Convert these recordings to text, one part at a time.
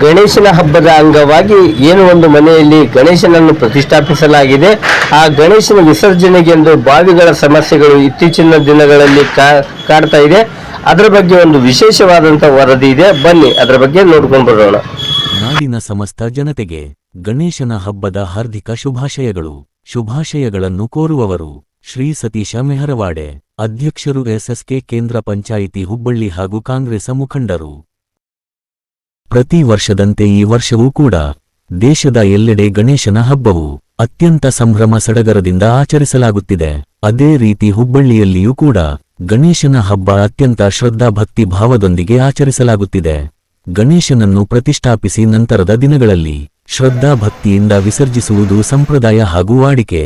ಗಣೇಶನ ಹಬ್ಬದ ಅಂಗವಾಗಿ ಏನು ಒಂದು ಮನೆಯಲ್ಲಿ ಗಣೇಶನನ್ನು ಪ್ರತಿಷ್ಠಾಪಿಸಲಾಗಿದೆ, ಆ ಗಣೇಶನ ವಿಸರ್ಜನೆಗೆಂದು ಬಾವಿಗಳ ಸಮಸ್ಯೆಗಳು ಇತ್ತೀಚಿನ ದಿನಗಳಲ್ಲಿ ಕಾಡ್ತಾ ಇದೆ. ಅದರ ಬಗ್ಗೆ ಒಂದು ವಿಶೇಷವಾದಂಥ ವರದಿ ಇದೆ. ಬನ್ನಿ, ಅದರ ಬಗ್ಗೆ ನೋಡ್ಕೊಂಡು ಬರೋಣ. ನಾಡಿನ ಸಮಸ್ತ ಜನತೆಗೆ ಗಣೇಶನ ಹಬ್ಬದ ಹಾರ್ದಿಕ ಶುಭಾಶಯಗಳು. ಶುಭಾಶಯಗಳನ್ನು ಕೋರುವವರು ಶ್ರೀ ಸತೀಶ ಮೆಹರವಾಡೆ, ಅಧ್ಯಕ್ಷರು ಎಸ್ಎಸ್ಕೆ ಕೇಂದ್ರ ಪಂಚಾಯಿತಿ ಹುಬ್ಬಳ್ಳಿ ಹಾಗೂ ಕಾಂಗ್ರೆಸ್ ಮುಖಂಡರು. ಪ್ರತಿ ವರ್ಷದಂತೆ ಈ ವರ್ಷವೂ ಕೂಡ ದೇಶದ ಎಲ್ಲೆಡೆ ಗಣೇಶನ ಹಬ್ಬವು ಅತ್ಯಂತ ಸಂಭ್ರಮ ಸಡಗರದಿಂದ ಆಚರಿಸಲಾಗುತ್ತಿದೆ. ಅದೇ ರೀತಿ ಹುಬ್ಬಳ್ಳಿಯಲ್ಲಿಯೂ ಕೂಡ ಗಣೇಶನ ಹಬ್ಬ ಅತ್ಯಂತ ಶ್ರದ್ಧಾಭಕ್ತಿ ಭಾವದೊಂದಿಗೆ ಆಚರಿಸಲಾಗುತ್ತಿದೆ. ಗಣೇಶನನ್ನು ಪ್ರತಿಷ್ಠಾಪಿಸಿ ನಂತರದ ದಿನಗಳಲ್ಲಿ ಶ್ರದ್ಧಾಭಕ್ತಿಯಿಂದ ವಿಸರ್ಜಿಸುವುದು ಸಂಪ್ರದಾಯ ಹಾಗೂ ವಾಡಿಕೆ.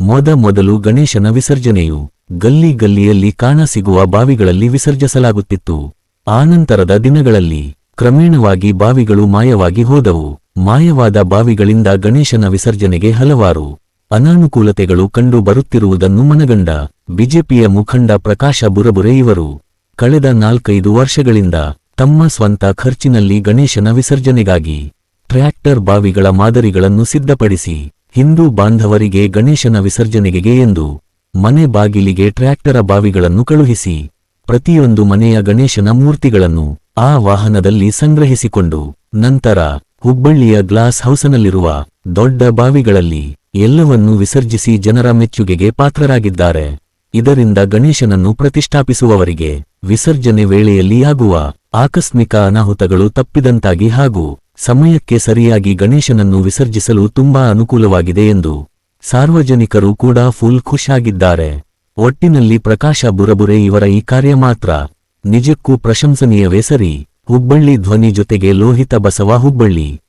ಮೊದ ಮೊದಲು ಗಣೇಶನ ವಿಸರ್ಜನೆಯು ಗಲ್ಲಿ ಗಲ್ಲಿಯಲ್ಲಿ ಕಾಣಸಿಗುವ ಬಾವಿಗಳಲ್ಲಿ ವಿಸರ್ಜಿಸಲಾಗುತ್ತಿತ್ತು. ಆನಂತರದ ದಿನಗಳಲ್ಲಿ ಕ್ರಮೇಣವಾಗಿ ಬಾವಿಗಳು ಮಾಯವಾಗಿ ಹೋದವು. ಮಾಯವಾದ ಬಾವಿಗಳಿಂದ ಗಣೇಶನ ವಿಸರ್ಜನೆಗೆ ಹಲವಾರು ಅನಾನುಕೂಲತೆಗಳು ಕಂಡು ಬರುತ್ತಿರುವುದನ್ನು ಮನಗಂಡ ಬಿಜೆಪಿಯ ಮುಖಂಡ ಪ್ರಕಾಶ ಬುರಬುರೆ ಇವರು. ಕಳೆದ ನಾಲ್ಕೈದು ವರ್ಷಗಳಿಂದ ತಮ್ಮ ಸ್ವಂತ ಖರ್ಚಿನಲ್ಲಿ ಗಣೇಶನ ವಿಸರ್ಜನೆಗಾಗಿ ಟ್ರ್ಯಾಕ್ಟರ್ ಬಾವಿಗಳ ಮಾದರಿಗಳನ್ನು ಸಿದ್ಧಪಡಿಸಿ ಹಿಂದೂ ಬಾಂಧವರಿಗೆ ಗಣೇಶನ ವಿಸರ್ಜನೆಗೆ ಎಂದು ಮನೆ ಬಾಗಿಲಿಗೆ ಟ್ರ್ಯಾಕ್ಟರ ಬಾವಿಗಳನ್ನು ಕಳುಹಿಸಿ ಪ್ರತಿಯೊಂದು ಮನೆಯ ಗಣೇಶನ ಮೂರ್ತಿಗಳನ್ನು ಆ ವಾಹನದಲ್ಲಿ ಸಂಗ್ರಹಿಸಿಕೊಂಡು ನಂತರ ಹುಬ್ಬಳ್ಳಿಯ ಗ್ಲಾಸ್ ಹೌಸ್ನಲ್ಲಿರುವ ದೊಡ್ಡ ಬಾವಿಗಳಲ್ಲಿ ಎಲ್ಲವನ್ನೂ ವಿಸರ್ಜಿಸಿ ಜನರ ಮೆಚ್ಚುಗೆಗೆ ಪಾತ್ರರಾಗಿದ್ದಾರೆ. ಇದರಿಂದ ಗಣೇಶನನ್ನು ಪ್ರತಿಷ್ಠಾಪಿಸುವವರಿಗೆ ವಿಸರ್ಜನೆ ವೇಳೆಯಲ್ಲಿ ಆಗುವ ಆಕಸ್ಮಿಕ ಅನಾಹುತಗಳು ತಪ್ಪಿದಂತಾಗಿ ಹಾಗೂ ಸಮಯಕ್ಕೆ ಸರಿಯಾಗಿ ಗಣೇಶನನ್ನು ವಿಸರ್ಜಿಸಲು ತುಂಬಾ ಅನುಕೂಲವಾಗಿದೆ ಎಂದು ಸಾರ್ವಜನಿಕರು ಕೂಡ ಫುಲ್ ಖುಷಾಗಿದ್ದಾರೆ ಒಟ್ಟಿನಲ್ಲಿ ಪ್ರಕಾಶ ಬುರಬುರೆ ಇವರ ಈ ಕಾರ್ಯ ಮಾತ್ರ ನಿಜಕ್ಕೂ ಪ್ರಶಂಸನೀಯವೇ ಸರಿ. ಹುಬ್ಬಳ್ಳಿ ಧ್ವನಿ ಜೊತೆಗೆ ಲೋಹಿತ ಬಸವ ಹುಬ್ಬಳ್ಳಿ.